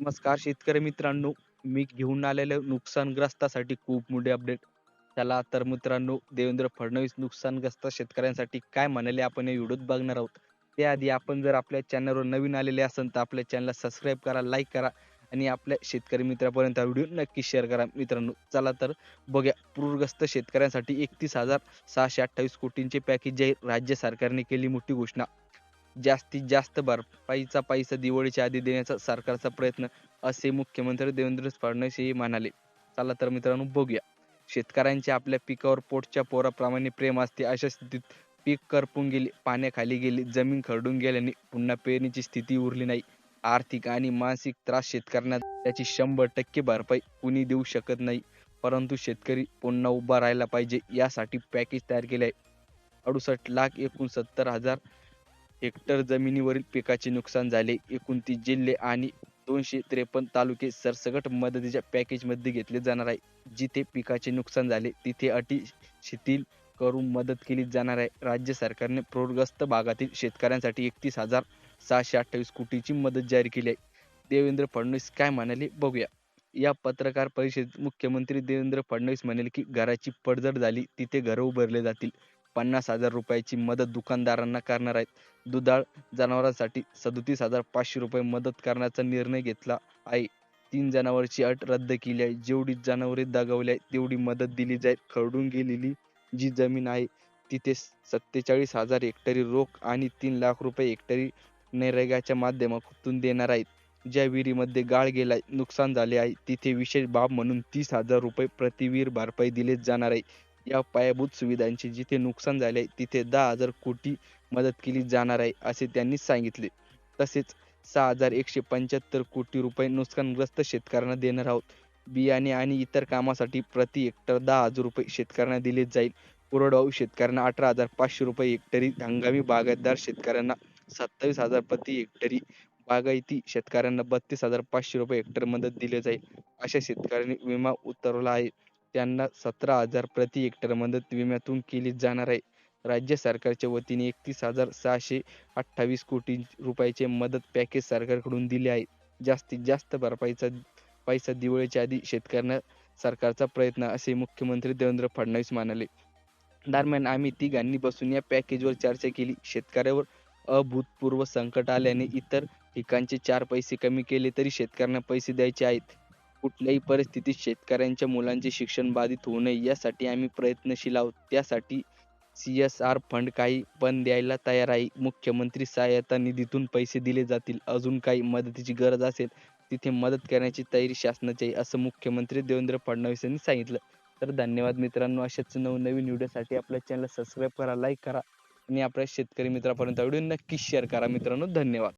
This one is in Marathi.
नमस्कार शेतकरी मित्रांनो. मी घेऊन आलेलं नुकसानग्रस्तासाठी खूप मोठे अपडेट चला तर मित्रांनो देवेंद्र फडणवीस नुकसानग्रस्त शेतकऱ्यांसाठी काय म्हणाले आपण या व्हिडिओत बघणार आहोत. त्याआधी आपण जर आपल्या चॅनलवर नवीन आलेले असेल तर आपल्या चॅनलला सबस्क्राईब करा लाईक करा आणि आपल्या शेतकरी मित्रापर्यंत हा व्हिडिओ नक्की शेअर करा. मित्रांनो चला तर बघूया. पूरग्रस्त शेतकऱ्यांसाठी एकतीस हजार सहाशे अठ्ठावीस कोटींचे पॅकेज जाहीर राज्य सरकारने केली मोठी घोषणा. जास्तीत जास्त भरपाईचा पैसा दिवाळीच्या आधी देण्याचा सरकारचा प्रयत्न असे मुख्यमंत्री देवेंद्र फडणवीस हे म्हणाले. चला तर मित्रांनो बघूया. शेतकऱ्यांचे आपल्या पिकावर पोटच्या पोराप्रमाणे प्रेम असते अशा स्थितीत पीक करपून गेले पाण्याखाली गेले जमीन खरडून गेल्याने पुन्हा पेरणीची स्थिती उरली नाही. आर्थिक आणि मानसिक त्रास शेतकऱ्यांना त्याची शंभर टक्के भरपाई कुणी देऊ शकत नाही. परंतु शेतकरी पुन्हा उभा राहायला पाहिजे यासाठी पॅकेज तयार केले आहे. अडुसष्ट लाख एकोणसत्तर हजार हेक्टर जमिनीवरील पिकाचे नुकसान झाले. एकोणतीस जिल्हे आणि दोनशे त्रेपन्न तालुके सरसकट मदतीच्या पॅकेजमध्ये घेतले जाणार आहे. जिथे पिकाचे नुकसान झाले तिथे अटी शिथिल करून मदत केली जाणार आहे. राज्य सरकारने पूरग्रस्त भागातील शेतकऱ्यांसाठी एकतीस हजार सहाशे अठ्ठावीस कोटीची मदत जाहीर केली आहे. देवेंद्र फडणवीस काय म्हणाले बघूया. या पत्रकार परिषदेत मुख्यमंत्री देवेंद्र फडणवीस म्हणाले की घराची पडझड झाली तिथे घर उभारले जातील. पन्नास हजार रुपयाची मदत दुकानदारांना करणार आहेत. दुधाळ जनावरांसाठी सदोतीस हजार पाचशे रुपये मदत करण्याचा निर्णय घेतला आहे. तीन जनावरची अट रद्द केली आहे. जेवढी जनावरे दगावली आहे तेवढी मदत दिली जाईल. खरडून गेलेली जी जमीन आहे तिथे सत्तेचाळीस हजार हेक्टरी रोख आणि तीन लाख रुपये हेक्टरी नैरेगाच्या माध्यमातून देणार आहेत. ज्या विहिरीमध्ये गाळ गेलाय नुकसान झाले आहे तिथे विशेष बाब म्हणून तीस हजार रुपये प्रतिवीर भरपाई दिले जाणार आहे. या पायाभूत सुविधांचे जिथे नुकसान झाले तिथे दहा हजार कोटी मदत केली जाणार आहे असे त्यांनी सांगितले. तसेच सहा हजार एकशे पंच्याहत्तर कोटी रुपये नुकसानग्रस्त शेतकऱ्यांना देणार आहोत. बियाणे आणि इतर कामासाठी प्रति हेक्टर दहा हजार रुपये शेतकऱ्यांना दिले जाईल. कोरडवाहू शेतकऱ्यांना अठरा हजार पाचशे रुपये हेक्टरी हंगामी बागायतदार शेतकऱ्यांना सत्तावीस हजार प्रति हेक्टरी बागायती शेतकऱ्यांना बत्तीस हजार पाचशे रुपये हेक्टर मदत दिली जाईल अशा शेतकऱ्यांनी विमा उतरवला आहे. त्यांना सतरा हजार प्रति हेक्टर मदत विम्यातून केली जाणार आहे. राज्य सरकारच्या वतीने एकतीस हजार सहाशे अठ्ठावीस कोटी रुपयाचे मदत पॅकेज सरकारकडून दिले आहे. जास्तीत जास्त भरपाईचा पैसा दिवाळीच्या आधी शेतकऱ्यांना सरकारचा प्रयत्न असे मुख्यमंत्री देवेंद्र फडणवीस म्हणाले. दरम्यान आम्ही तिघांनी बसून या पॅकेजवर चर्चा केली. शेतकऱ्यावर अभूतपूर्व संकट आल्याने इतर पिकांचे चार पैसे कमी केले तरी शेतकऱ्यांना पैसे द्यायचे आहेत. कुठल्याही परिस्थितीत शेतकऱ्यांच्या मुलांचे शिक्षण बाधित होऊ नये यासाठी आम्ही प्रयत्नशील आहोत. त्यासाठी सी एस आर फंड काही पण द्यायला तयार आहे. मुख्यमंत्री सहाय्यता निधीतून पैसे दिले जातील. अजून काही मदतीची गरज असेल तिथे मदत करण्याची तयारी शासनाची आहे असं मुख्यमंत्री देवेंद्र फडणवीस यांनी सांगितलं. तर धन्यवाद मित्रांनो अशाच नवनवीन व्हिडिओसाठी आपल्या चॅनल सबस्क्राईब करा लाईक करा आणि आपल्या शेतकरी मित्रापर्यंत व्हिडिओ नक्की शेअर करा. मित्रांनो धन्यवाद.